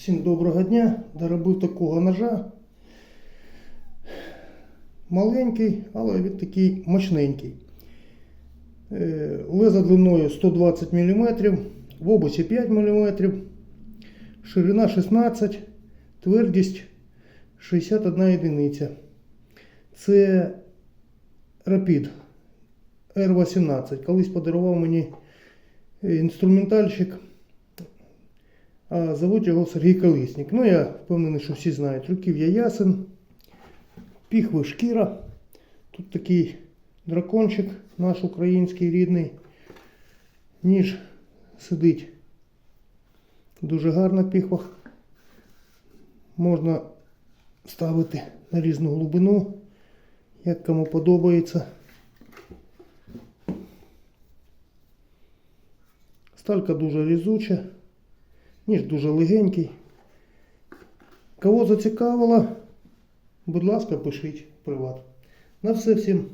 Всім доброго дня. Доробив такого ножа. Маленький, але він такий мощненький. Е, Лезо длиною 120 мм, в обусі 5 мм, ширина 16, твердість 61 одиниця. Це Rapid R18. Колись подарував мені інструментальщик. Зовуть його Сергій Колесник. Ну, я впевнений, що всі знають. Руків'я ясен, піхви шкіра. Тут такий дракончик наш український рідний. Ніж сидить дуже гарна піхва. Можна ставити на різну глибину, як кому подобається. Сталька дуже різуча. Ніж дуже легенький. Кого зацікавило, будь ласка, пишіть приват. На все всім.